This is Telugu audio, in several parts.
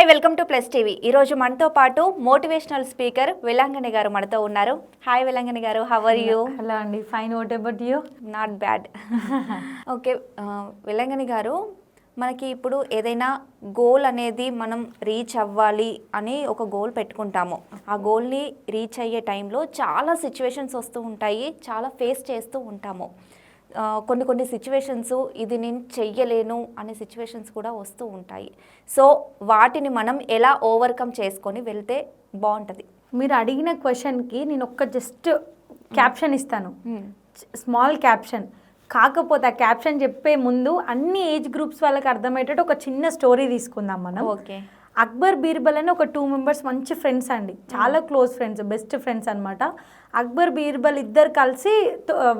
Hi welcome to plus TV. ఈరోజు మనతో పాటు మోటివేషనల్ స్పీకర్ వెలాంగని గారు మనతో ఉన్నారు. హాయ్ వెలాంగని గారు హవర్ యూ హలో అండి fine what about you not bad okay Velankanni గారు మనకి ఇప్పుడు ఏదైనా గోల్ అనేది మనం రీచ్ అవ్వాలి అని ఒక గోల్ పెట్టుకుంటాము. ఆ గోల్ని రీచ్ అయ్యే టైంలో చాలా సిచ్యువేషన్స్ వస్తూ ఉంటాయి చాలా ఫేస్ చేస్తూ ఉంటాము. కొన్ని కొన్ని సిచ్యువేషన్స్ ఇది నేను చెయ్యలేను అనే సిచ్యువేషన్స్ కూడా వస్తూ ఉంటాయి. సో వాటిని మనం ఎలా ఓవర్కమ్ చేసుకొని వెళ్తే బాగుంటుంది? మీరు అడిగిన క్వశ్చన్కి నేను ఒక్క జస్ట్ క్యాప్షన్ ఇస్తాను. స్మాల్ క్యాప్షన్ కాకపోతే ఆ క్యాప్షన్ చెప్పే ముందు అన్ని ఏజ్ గ్రూప్స్ వాళ్ళకి అర్థమయ్యేటట్టు ఒక చిన్న స్టోరీ తీసుకుందాం మనం. ఓకే. అక్బర్ బీర్బల్ అని ఒక టూ మెంబర్స్ మంచి ఫ్రెండ్స్ అండి. చాలా క్లోజ్ ఫ్రెండ్స్ బెస్ట్ ఫ్రెండ్స్ అనమాట అక్బర్ బీర్బల్ ఇద్దరు కలిసి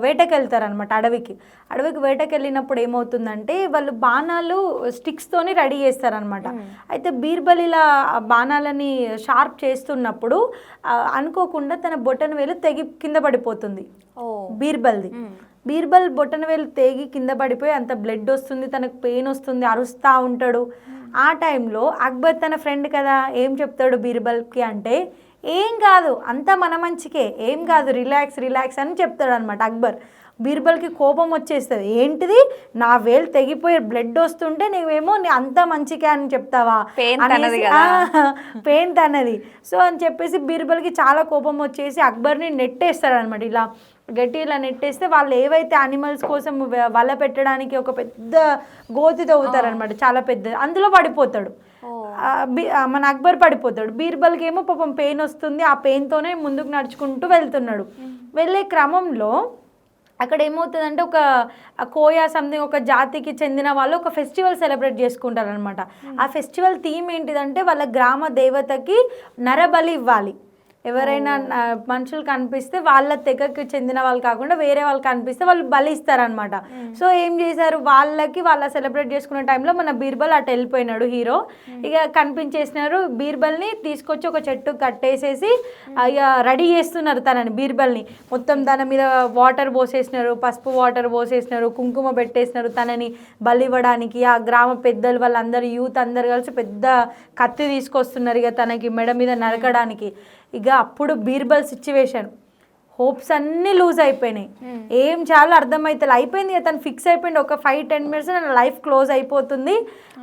వేటకి వెళ్తారనమాట అడవికి. అడవికి వేటకి వెళ్ళినప్పుడు ఏమవుతుందంటే వాళ్ళు బాణాలు స్టిక్స్తోని రెడీ చేస్తారనమాట అయితే బీర్బల్ ఇలా బాణాలని షార్ప్ చేస్తున్నప్పుడు అనుకోకుండా తన బొటన వేలు తెగి కింద పడిపోతుంది. బీర్బల్ది. బీర్బల్ బొటన వేలు తేగి కింద పడిపోయి అంత బ్లడ్ వస్తుంది తనకు పెయిన్ వస్తుంది అరుస్తూ ఉంటాడు. ఆ టైంలో అక్బర్ తన ఫ్రెండ్ కదా ఏం చెప్తాడు బీర్బల్కి అంటే ఏం కాదు అంతా మన మంచికే ఏం కాదు రిలాక్స్ రిలాక్స్ అని చెప్తాడు అనమాట అక్బర్. బీర్బల్కి కోపం వచ్చేస్తుంది. ఏంటిది? నా వేలు తెగిపోయి బ్లడ్ వస్తుంటే నువ్వేమో నీ అంతా మంచికే అని చెప్తావా? పెయిన్ తనది సో అని చెప్పేసి బీర్బల్కి చాలా కోపం వచ్చేసి అక్బర్ని నెట్టేస్తారనమాట ఇలా. గట్టి ఇలా నెట్టేస్తే వాళ్ళు ఏవైతే అనిమల్స్ కోసం వల పెట్టడానికి ఒక పెద్ద గోతి తవ్వుతారనమాట చాలా పెద్ద అందులో పడిపోతాడు. మన అక్బర్ పడిపోతాడు. బీర్బల్కి ఏమో పాపం పెయిన్ వస్తుంది ఆ పెయిన్తోనే ముందుకు నడుచుకుంటూ వెళ్తున్నాడు. వెళ్ళే క్రమంలో అక్కడ ఏమవుతుందంటే ఒక కోయా సంథింగ్ ఒక జాతికి చెందిన వాళ్ళు ఒక ఫెస్టివల్ సెలబ్రేట్ చేసుకుంటారు అనమాట ఆ ఫెస్టివల్ థీమ్ ఏంటిదంటే వాళ్ళ గ్రామ దేవతకి నరబలి ఇవ్వాలి. ఎవరైనా మనుషులు కనిపిస్తే వాళ్ళ తెగకి చెందిన వాళ్ళు కాకుండా వేరే వాళ్ళు కనిపిస్తే వాళ్ళు బలి ఇస్తారనమాట సో ఏం చేశారు? వాళ్ళకి వాళ్ళ సెలబ్రేట్ చేసుకునే టైంలో మన బీర్బల్ అటు వెళ్ళిపోయినాడు హీరో. ఇక కనిపించేసినారు బీర్బల్ని తీసుకొచ్చి ఒక చెట్టు కట్టేసేసి ఇక రెడీ చేస్తున్నారు తనని బీర్బల్ని. మొత్తం తన మీద వాటర్ పోసేసినారు పసుపు వాటర్ పోసేసినారు కుంకుమ పెట్టేసినారు తనని బలి ఇవ్వడానికి ఆ గ్రామ పెద్దలు వాళ్ళందరూ యూత్ అందరు కలిసి పెద్ద కత్తి తీసుకొస్తున్నారు ఇక తనకి మెడ మీద నరకడానికి. ఇక అప్పుడు బీర్బల్ సిచ్యువేషన్ హోప్స్ అన్నీ లూజ్ అయిపోయినాయి. ఏం చాలా అర్థమవుతుంది అయిపోయింది ఇక తను ఫిక్స్ అయిపోయింది. ఒక ఫైవ్ టెన్ మినిట్స్ నా లైఫ్ క్లోజ్ అయిపోతుంది.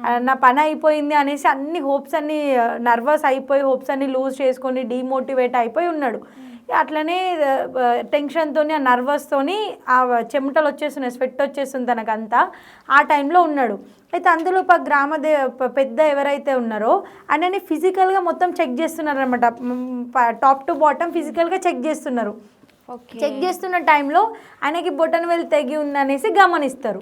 ఆ, నా పని అయిపోయింది అనేసి అన్ని హోప్స్ అన్ని నర్వస్ అయిపోయి హోప్స్ అన్ని లూజ్ చేసుకొని డీమోటివేట్ అయిపోయి ఉన్నాడు. ఇక అట్లనే టెన్షన్తో ఆ నర్వస్తోని ఆ చెమటలు వచ్చేస్తున్నాయి స్వెట్ వచ్చేస్తుంది తనకంతా. ఆ టైంలో ఉన్నాడు. అయితే అందులో ప గ్రామ దే పెద్ద ఎవరైతే ఉన్నారో ఆయనని ఫిజికల్గా మొత్తం చెక్ చేస్తున్నారు అనమాట టాప్ టు బాటమ్ ఫిజికల్గా చెక్ చేస్తున్నారు. చెక్ చేస్తున్న టైంలో ఆయనకి బొటన్ వేలు తెగి ఉందనేసి గమనిస్తారు.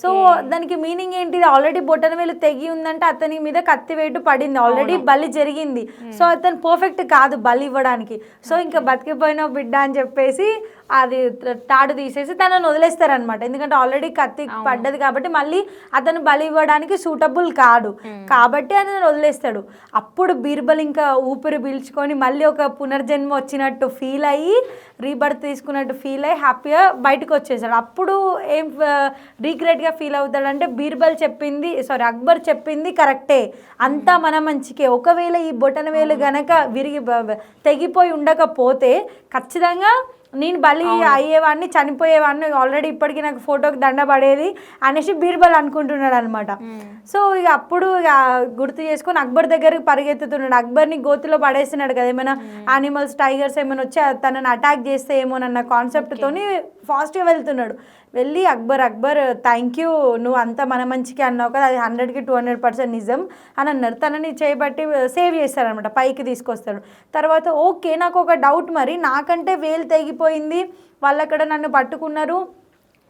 సో దానికి మీనింగ్ ఏంటిది ఆల్రెడీ బొటన్ వేలు తెగి ఉందంటే అతని మీద కత్తి వేటు పడింది. ఆల్రెడీ బలి జరిగింది. సో అతను పర్ఫెక్ట్ కాదు బలి ఇవ్వడానికి. సో ఇంకా బతికిపోయిన బిడ్డ అని చెప్పేసి అది తాడు తీసేసి తనని వదిలేస్తారనమాట ఎందుకంటే ఆల్రెడీ కత్తి పడ్డది కాబట్టి మళ్ళీ అతను బలి ఇవ్వడానికి సూటబుల్ కాడు. కాబట్టి అతను వదిలేస్తాడు. అప్పుడు బీర్బల్ ఇంకా ఊపిరి పీల్చుకొని మళ్ళీ ఒక పునర్జన్మ వచ్చినట్టు ఫీల్ అయ్యి రీబర్త్ తీసుకున్నట్టు ఫీల్ అయ్యి హ్యాపీగా బయటకు వచ్చేసాడు అప్పుడు ఏం రీగ్రెట్గా ఫీల్ అవుతాడంటే బీర్బల్ చెప్పింది సారీ అక్బర్ చెప్పింది కరెక్టే అంతా మన మంచికే. ఒకవేళ ఈ బొటన వేలు గనక విరిగి తెగిపోయి ఉండకపోతే ఖచ్చితంగా నేను బలి అయ్యేవాడిని చనిపోయేవాడిని ఆల్రెడీ ఇప్పటికీ నాకు ఫోటోకి దండ పడేది అనేసి బీర్బల్ అనుకుంటున్నాడు అనమాట సో ఇక అప్పుడు ఇక గుర్తు చేసుకొని అక్బర్ దగ్గరికి పరిగెత్తుతున్నాడు. అక్బర్ని గోతిలో పడేస్తున్నాడు కదా ఏమైనా యానిమల్స్ టైగర్స్ ఏమైనా వచ్చి తనని అటాక్ చేస్తే ఏమోనన్న కాన్సెప్ట్తోని ఫాస్ట్గా వెళ్తున్నాడు. వెళ్ళి అక్బర్ అక్బర్ థ్యాంక్ యూ నువ్వు అంత మన మంచికి అన్నావు కదా అది హండ్రెడ్కి టూ హండ్రెడ్ పర్సెంట్ నిజం అని అన్నారు. తనని చేయబట్టి సేవ్ చేస్తారనమాట పైకి తీసుకొస్తాడు. తర్వాత ఓకే నాకు ఒక డౌట్ మరి నాకంటే వేలు తెగిపోయింది వాళ్ళు అక్కడ నన్ను పట్టుకున్నారు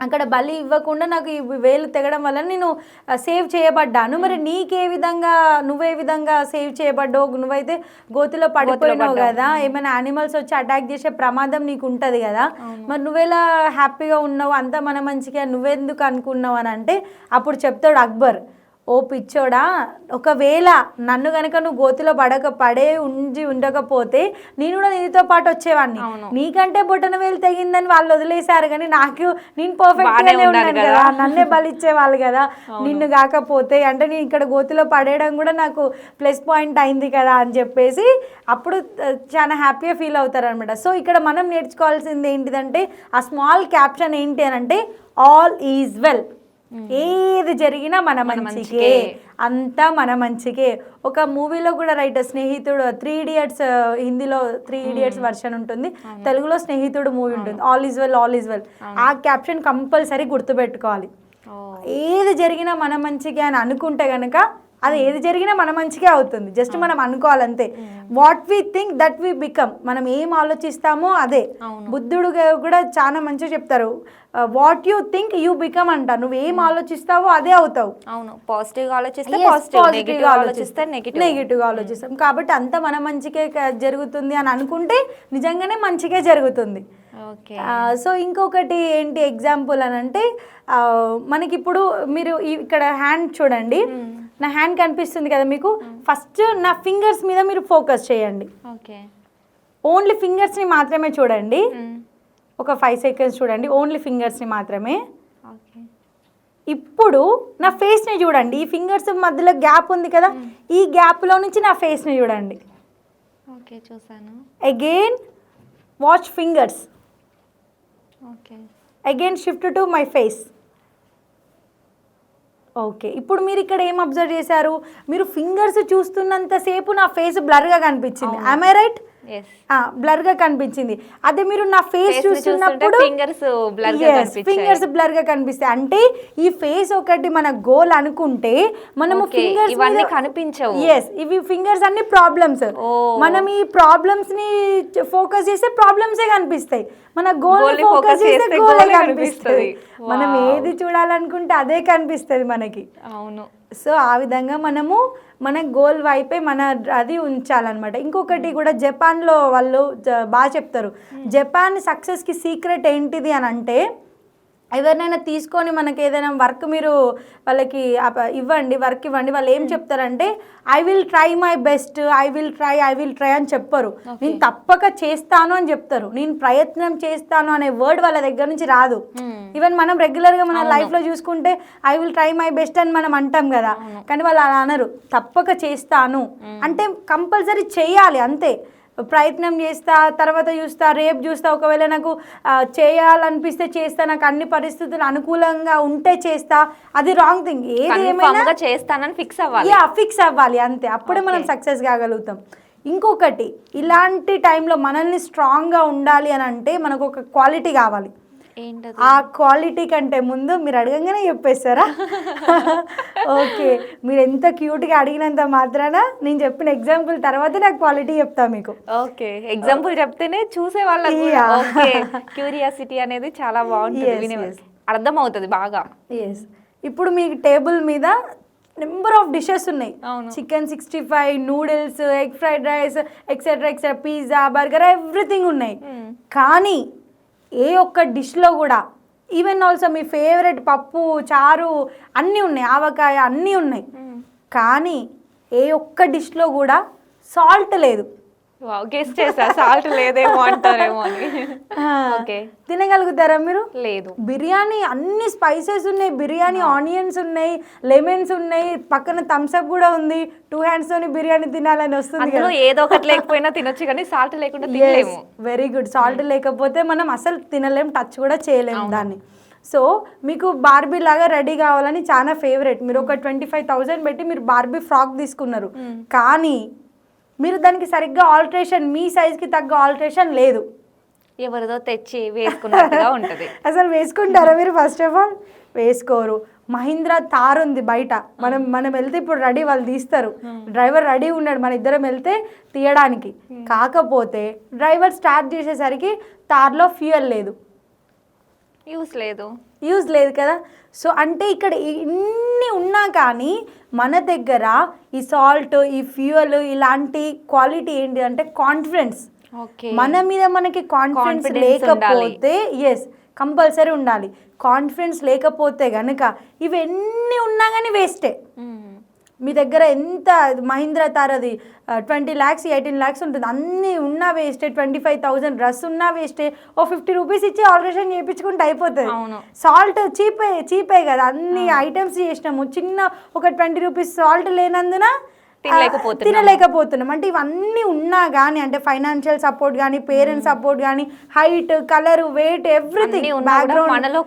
అక్కడ బలి ఇవ్వకుండా నాకు ఈ వేలు తెగడం వల్ల నేను సేవ్ చేయబడ్డాను. మరి నీకే విధంగా నువ్వే విధంగా సేవ్ చేయబడ్డావు? నువ్వైతే గోతిలో పడిపోయినావు కదా? ఏమైనా యానిమల్స్ వచ్చి అటాక్ చేసే ప్రమాదం నీకు ఉంటుంది కదా? మరి నువ్వెలా హ్యాపీగా ఉన్నావు? అంతా మన మంచిగా నువ్వెందుకు అనుకున్నావు అని అంటే అప్పుడు చెప్తాడు అక్బర్. ఓ పిచ్చోడా ఒకవేళ నన్ను గనక నువ్వు గోతిలో పడక పడే ఉండి ఉండకపోతే నేను కూడా నీతో పాటు వచ్చేవాడిని. నీకంటే బొటన వేలు తెగిందని వాళ్ళు వదిలేశారు కానీ నాకు నేను పర్ఫెక్ట్ ఉన్నాను కదా. నన్నే బలిచ్చేవాళ్ళు కదా. నిన్ను కాకపోతే అంటే నేను ఇక్కడ గోతిలో పడేయడం కూడా నాకు ప్లస్ పాయింట్ అయింది కదా అని చెప్పేసి అప్పుడు చాలా హ్యాపీగా ఫీల్ అవుతారు అనమాట సో ఇక్కడ మనం నేర్చుకోవాల్సింది ఏంటిదంటే ఆ స్మాల్ క్యాప్షన్ ఏంటి అని అంటే ఆల్ ఈజ్ వెల్ ఏది జరిగినా మన మంచికే. అంతా మన మంచికే. ఒక మూవీలో కూడా రైట్ స్నేహితుడు త్రీ ఇడియట్స్ హిందీలో త్రీ ఇడియట్స్ వర్షన్ ఉంటుంది. తెలుగులో స్నేహితుడు మూవీ ఉంటుంది. All is well all is well ఆ క్యాప్షన్ కంపల్సరీ గుర్తుపెట్టుకోవాలి. ఏది జరిగినా మన మంచిగా అని అనుకుంటే గనక అది ఏది జరిగినా మన మంచిగా అవుతుంది. జస్ట్ మనం అనుకోవాలంతే. What we think that we become మనం ఏం ఆలోచిస్తామో అదే. బుద్ధుడు కూడా చాలా మంచిగా చెప్తారు. What you think you become అంట. నువ్వు ఏం ఆలోచిస్తావో అదే అవుతావు. అవును. పాజిటివ్ ఆలోచిస్తే పాజిటివ్ positive నెగిటివ్గా ఆలోచిస్తే నెగిటివ్ ఆలోచిస్తాం. కాబట్టి అంతా మన మంచికే జరుగుతుంది అని అనుకుంటే నిజంగానే మంచిగా జరుగుతుంది. ఓకే. సో ఇంకొకటి ఏంటి ఎగ్జాంపుల్ అని అంటే ఆ, మనకి ఇప్పుడు మీరు ఇక్కడ హ్యాండ్ చూడండి. నా హ్యాండ్ కనిపిస్తుంది కదా మీకు? ఫస్ట్ నా ఫింగర్స్ మీద మీరు ఫోకస్ చేయండి. ఓకే. ఓన్లీ ఫింగర్స్ని మాత్రమే చూడండి. ఒక ఫైవ్ సెకండ్స్ చూడండి. ఓన్లీ ఫింగర్స్ని మాత్రమే. ఇప్పుడు నా ఫేస్ని చూడండి. ఈ ఫింగర్స్ మధ్యలో గ్యాప్ ఉంది కదా? ఈ గ్యాప్లో నుంచి నా ఫేస్ని చూడండి. ఓకే చూసాను. Again watch fingers okay. Again shift to my face okay. ఇప్పుడు మీరు ఇక్కడ ఏం అబ్జర్వ్ చేశారు? మీరు ఫింగర్స్ చూస్తున్నంతసేపు నా ఫేస్ బ్లర్గా కనిపించింది. ఐ రైట్ ఎస్ బ్లర్గా కనిపించింది. అదే మీరు నా ఫేస్ చూస్తున్నప్పుడు ఫింగర్స్ బ్లర్గా ఫింగర్స్ బ్లర్గా కనిపిస్తాయి. అంటే ఈ ఫేస్ ఒకటి మన గోల్ అనుకుంటే మనము ఫింగర్స్ ఇవన్నీ కనిపించవు. ఎస్ ఇవి ఫింగర్స్ అన్ని ప్రాబ్లమ్స్. మనం ఈ ప్రాబ్లమ్స్ని ఫోకస్ చేస్తే ప్రాబ్లమ్సే కనిపిస్తాయి. మన గోల్ ఫోకస్ చేస్తే గోల్ కనిపిస్తుంది. మనం. ఏది చూడాలనుకుంటే అదే కనిపిస్తుంది మనకి. అవును. సో ఆ విధంగా మనము మన గోల్ వైపే మన అది ఉంచాలన్నమాట. ఇంకొకటి కూడా జపాన్లో వాళ్ళు బాగా చెప్తారు. జపాన్ సక్సెస్కి సీక్రెట్ ఏంటిది అని అంటే ఎవరినైనా తీసుకొని మనకి ఏదైనా వర్క్ మీరు వాళ్ళకి ఇవ్వండి వర్క్ ఇవ్వండి వాళ్ళు ఏం చెప్తారంటే I will try my best I will try I will try అని చెప్పరు. నేను తప్పక చేస్తాను అని చెప్తారు. నేను ప్రయత్నం చేస్తాను అనే వర్డ్ వాళ్ళ దగ్గర నుంచి రాదు. ఈవెన్ మనం రెగ్యులర్గా మన లైఫ్లో చూసుకుంటే I will try my best అని మనం అంటాం కదా. కానీ వాళ్ళు అలా అనరు. తప్పక చేస్తాను. అంటే కంపల్సరీ చేయాలి అంతే. ప్రయత్నం చేస్తా తర్వాత చూస్తా రేపు చూస్తా. ఒకవేళ నాకు చేయాలనిపిస్తే చేస్తా. నాకు అన్ని పరిస్థితులు అనుకూలంగా ఉంటే చేస్తా. అది రాంగ్ థింగ్ ఏది ఏమైనా చేస్తానని ఫిక్స్ అవ్వాలి. యా ఫిక్స్ అవ్వాలి. అంతే. అప్పుడే మనం సక్సెస్ కాగలుగుతాం. ఇంకొకటి ఇలాంటి టైంలో మనల్ని స్ట్రాంగ్గా ఉండాలి అని అంటే మనకు ఒక క్వాలిటీ కావాలి. ఆ క్వాలిటీ కంటే ముందు మీరు అడగంగానే చెప్పేస్తారా? ఓకే. మీరు ఎంత క్యూట్గా అడిగినంత మాత్రాన నేను చెప్పిన ఎగ్జాంపుల్ తర్వాత నాకు క్వాలిటీ చెప్తా మీకు. ఓకే. ఎగ్జాంపుల్ చెప్తేనే చూసే వాళ్ళకి క్యూరియాసిటీ అనేది చాలా బాగుంటుంది. అర్థం అవుతుంది బాగా. ఎస్ ఇప్పుడు మీకు టేబుల్ మీద నెంబర్ ఆఫ్ డిషెస్ ఉన్నాయి. Chicken sixty five noodles egg fried rice etcetera etcetera pizza burger everything ఉన్నాయి. Hmm. కానీ ఏ ఒక్క డిష్లో కూడా ఈవెన్ ఆల్సో మీ ఫేవరెట్ పప్పు చారు అన్నీ ఉన్నాయి ఆవకాయ అన్నీ ఉన్నాయి. కానీ ఏ ఒక్క డిష్లో కూడా సాల్ట్ లేదు. గెస్ట్ చేసా. సాల్ట్ లేదేమో అంటారేమో అని. ఓకే. తినగలుగుతారా మీరు? లేదు. బిర్యానీ అన్ని స్పైసెస్ ఉన్నాయి. బిర్యానీ ఆనియన్స్ ఉన్నాయి లెమన్స్ ఉన్నాయి. పక్కన థమ్స్అప్ కూడా ఉంది. టూ హ్యాండ్స్ తోని బిర్యానీ తినాలని వస్తుంది ఏదో ఒకటి లేకపోయినా తినొచ్చు కానీ సాల్ట్ లేకుండా తినలేము. వెరీ గుడ్ సాల్ట్ లేకపోతే మనం అసలు తినలేం టచ్ కూడా చేయలేము దాన్ని. సో మీకు బార్బీ లాగా రెడీ కావాలని చాలా ఫేవరెట్ మీరు ఒక ట్వంటీ ఫైవ్ థౌజండ్ పెట్టి మీరు బార్బీ ఫ్రాక్ తీసుకున్నారు. కానీ మీరు దానికి సరిగ్గా ఆల్ట్రేషన్ మీ సైజ్కి తగ్గ ఆల్ట్రేషన్ లేదు. ఎవరిదో తెచ్చి వేసుకున్నట్టుగా ఉంటది. అసలు వేసుకుంటారా మీరు ఫస్ట్ ఆఫ్ ఆల్? వేసుకోరు. మహీంద్రా తార్ ఉంది బయట. మనం మనం వెళ్తే ఇప్పుడు రెడీ వాళ్ళు తీస్తారు. డ్రైవర్ రెడీ ఉన్నాడు మన ఇద్దరం వెళ్తే తీయడానికి. కాకపోతే డ్రైవర్ స్టార్ట్ చేసేసరికి తార్లో ఫ్యూయల్ లేదు. యూస్ లేదు. యూజ్ లేదు కదా? సో అంటే ఇక్కడ ఇన్ని ఉన్నా కానీ మన దగ్గర ఈ సాల్ట్ ఈ ఫ్యూయల్ ఇలాంటి క్వాలిటీ ఏంటి అంటే కాన్ఫిడెన్స్. మన మీద మనకి కాన్ఫిడెన్స్ లేకపోతే ఎస్ కంపల్సరీ ఉండాలి. కాన్ఫిడెన్స్ లేకపోతే కనుక ఇవన్నీ ఉన్నా కానీ వేస్టే. మీ దగ్గర ఎంత మహీంద్రా తారది ట్వంటీ ల్యాక్స్ ఎయిటీన్ ల్యాక్స్ ఉంటుంది. అన్నీ ఉన్నా వేస్టే ట్వంటీ ఫైవ్ థౌసండ్ డ్రెస్ ఉన్నా వేస్టే ఓ ఫిఫ్టీ రూపీస్ ఇచ్చి ఆల్ట్రేషన్ చేయించుకుంటే అయిపోతుంది. సాల్ట్ చీపే చీపే కదా అన్ని ఐటమ్స్ చేసినాము. చిన్న ఒక ట్వంటీ రూపీస్ సాల్ట్ లేనందున. తినలేకపోతున్నాం. అంటే ఇవన్నీ ఉన్నా కానీ అంటే ఫైనాన్షియల్ సపోర్ట్ కానీ పేరెంట్స్ సపోర్ట్ కానీ హైట్ కలర్ వెయిట్ ఎవ్రీథింగ్ మనలో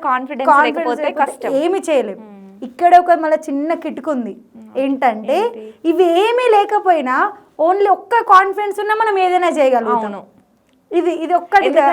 కష్టం. ఏమి చేయలేం. ఇక్కడ ఒక మళ్ళీ చిన్న కిటుకు ఉంది ఏంటంటే ఇవి ఏమీ లేకపోయినా ఓన్లీ ఒక్క కాన్ఫిడెన్స్ ఉన్నా మనం ఏదైనా చేయగలుగుతాం. ఇది ఇది ఒక్కటి ఆ,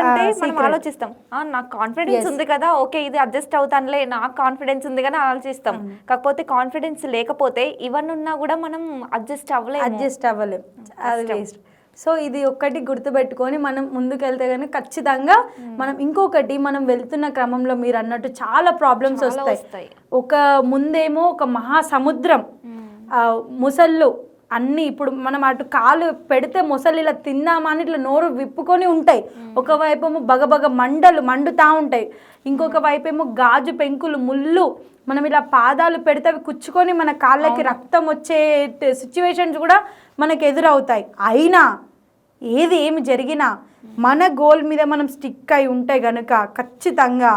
మనం. ఆలోచిస్తాం. "ఆ, నాకు కాన్ఫిడెన్స్ ఉంది కదా ఓకే ఇది అడ్జస్ట్ అవుతానులే నాకు కాన్ఫిడెన్స్ ఉంది కదా ఆలోచిస్తాం. కాకపోతే కాన్ఫిడెన్స్ లేకపోతే ఇవన్నీ ఉన్నా కూడా మనం అడ్జస్ట్ అవ్వలేము. అడ్జస్ట్ అవ్వలేం. అది వేస్ట్ సో ఇది ఒక్కటి గుర్తుపెట్టుకొని మనం ముందుకెళ్తే కానీ ఖచ్చితంగా మనం ఇంకొకటి మనం వెళ్తున్న క్రమంలో మీరు అన్నట్టు చాలా ప్రాబ్లమ్స్ వస్తాయి. వస్తాయి. ఒక ముందేమో ఒక మహాసముద్రం ఆ, ముసళ్ళు అన్నీ ఇప్పుడు మనం అటు కాలు పెడితే ముసలి ఇలా తిందామా అని ఇట్లా నోరు విప్పుకొని ఉంటాయి. ఒకవైపు ఏమో బగబగ మండలు మండుతా ఉంటాయి. ఇంకొక వైపు ఏమో గాజు పెంకులు ముళ్ళు మనం ఇలా పాదాలు పెడితే అవి కుచ్చుకొని మన కాళ్ళకి రక్తం వచ్చే సిచ్యువేషన్స్ కూడా మనకు ఎదురవుతాయి. అయినా ఏది ఏమి జరిగినా మన గోల్ మీద మనం స్టిక్ అయి ఉంటే గనుక ఖచ్చితంగా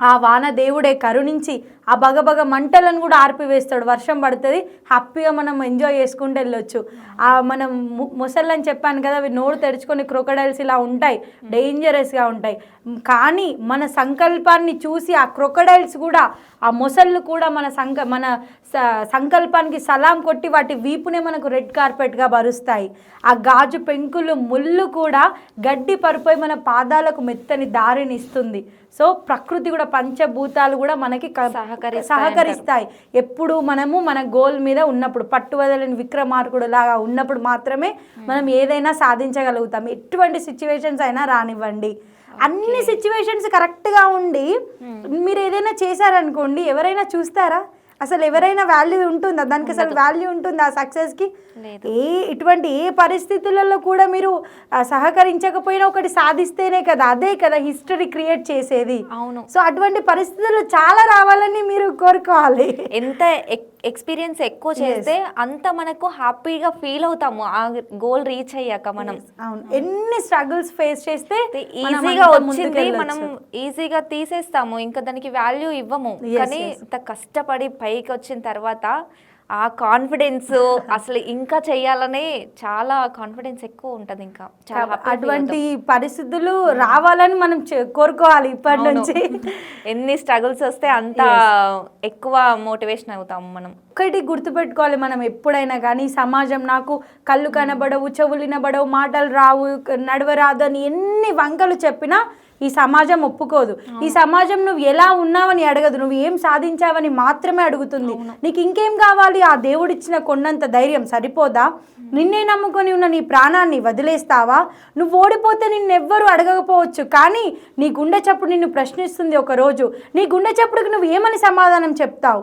ఆ వాన దేవుడే కరుణించి ఆ బగబగ మంటలను కూడా ఆర్పివేస్తాడు. వర్షం పడుతుంది హ్యాపీగా మనం ఎంజాయ్ చేసుకుంటూ వెళ్ళొచ్చు. ఆ మనం ము- ముసళ్ళని చెప్పాను కదా అవి నోరు తెరుచుకొని క్రొకడైల్స్ ఇలా ఉంటాయి డేంజరస్గా ఉంటాయి. కానీ మన సంకల్పాన్ని చూసి ఆ క్రొకడైల్స్ కూడా ఆ మొసళ్ళు కూడా మన సంక మన స- సంకల్పానికి సలాం కొట్టి వాటి వీపునే మనకు రెడ్ కార్పెట్గా బరుస్తాయి ఆ గాజు పెంకులు ముళ్ళు కూడా గడ్డి పరిపోయి మన పాదాలకు మెత్తని దారిని ఇస్తుంది. సో ప్రకృతి కూడా పంచభూతాలు కూడా మనకి సహకరిస్తాయి ఎప్పుడు మనము మన గోల్ మీద ఉన్నప్పుడు పట్టువదలని విక్రమార్కుడు లాగా ఉన్నప్పుడు మాత్రమే మనం ఏదైనా సాధించగలుగుతాం. ఎటువంటి సిచ్యువేషన్స్ అయినా రానివ్వండి. అన్ని సిచ్యువేషన్స్ కరెక్ట్గా ఉండి మీరు ఏదైనా చేశారనుకోండి ఎవరైనా చూస్తారా? అసలు ఎవరైనా వాల్యూ ఉంటుందా? దానికి అసలు వాల్యూ ఉంటుందా ఆ సక్సెస్కి. ఏ ఇటువంటి ఏ పరిస్థితులలో కూడా మీరు సహకరించకపోయినా ఒకటి సాధిస్తేనే కదా అదే కదా హిస్టరీ క్రియేట్ చేసేది. అవును. సో అటువంటి పరిస్థితులు చాలా రావాలని మీరు కోరుకోవాలి. ఎంత ఎక్స్పీరియన్స్ ఎక్కువ చేస్తే అంత మనకు హ్యాపీగా ఫీల్ అవుతాము. ఆ గోల్ రీచ్ అయ్యాక మనం. అవును. ఎన్ని స్ట్రగుల్స్ ఫేస్ చేస్తే ఈజీగా వచ్చింది. మనం ఈజీగా తీసేస్తాము. ఇంకా దానికి వాల్యూ ఇవ్వము. కానీ. ఇంత కష్టపడి పైకి వచ్చిన తర్వాత ఆ కాన్ఫిడెన్స్ అసలు ఇంకా చెయ్యాలనే చాలా కాన్ఫిడెన్స్ ఎక్కువ ఉంటది ఇంకా. చాలా అటువంటి పరిస్థితులు రావాలని మనం కోరుకోవాలి ఇప్పటి. నుంచి. ఎన్ని స్ట్రగుల్స్ వస్తే అంత ఎక్కువ మోటివేషన్ అవుతాము మనం. ఒకటి గుర్తుపెట్టుకోవాలి మనం ఎప్పుడైనా కానీ సమాజం నాకు కళ్ళు కనబడవు చెవులు వినబడవు మాటలు రావు నడవరాదు అని ఎన్ని వంకలు చెప్పినా ఈ సమాజం ఒప్పుకోదు. ఈ సమాజం నువ్వు ఎలా ఉన్నావని అడగదు. నువ్వు ఏం సాధించావని మాత్రమే అడుగుతుంది. నీకు ఇంకేం కావాలి? ఆ దేవుడిచ్చిన కొండంత ధైర్యం సరిపోదా? నిన్నే నమ్ముకొని ఉన్న నీ ప్రాణాన్ని వదిలేస్తావా? నువ్వు ఓడిపోతే నిన్నెవ్వరు అడగకపోవచ్చు. కానీ నీ గుండె చప్పుడు నిన్ను ప్రశ్నిస్తుంది ఒక రోజు నీ గుండె చప్పుడుకి నువ్వు ఏమని సమాధానం చెప్తావు?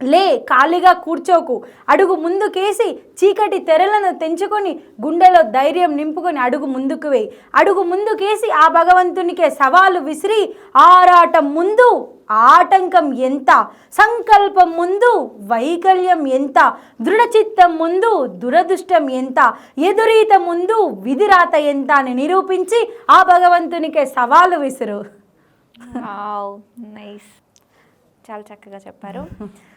లే ఖాళీగా కూర్చోకు. అడుగు ముందుకేసి చీకటి తెరలను తెంచుకొని గుండెలో ధైర్యం నింపుకొని అడుగు ముందుకు వేయి. అడుగు ముందుకేసి ఆ భగవంతునికే సవాలు విసిరి ఆరాటం ముందు ఆటంకం ఎంత? సంకల్పం ముందు వైకల్యం ఎంత? దృఢచిత్తం ముందు దురదృష్టం ఎంత? ఎదురీత ముందు విధిరాత ఎంత? అని నిరూపించి ఆ భగవంతునికే సవాలు విసురు. నైస్. చాలా చక్కగా చెప్పారు.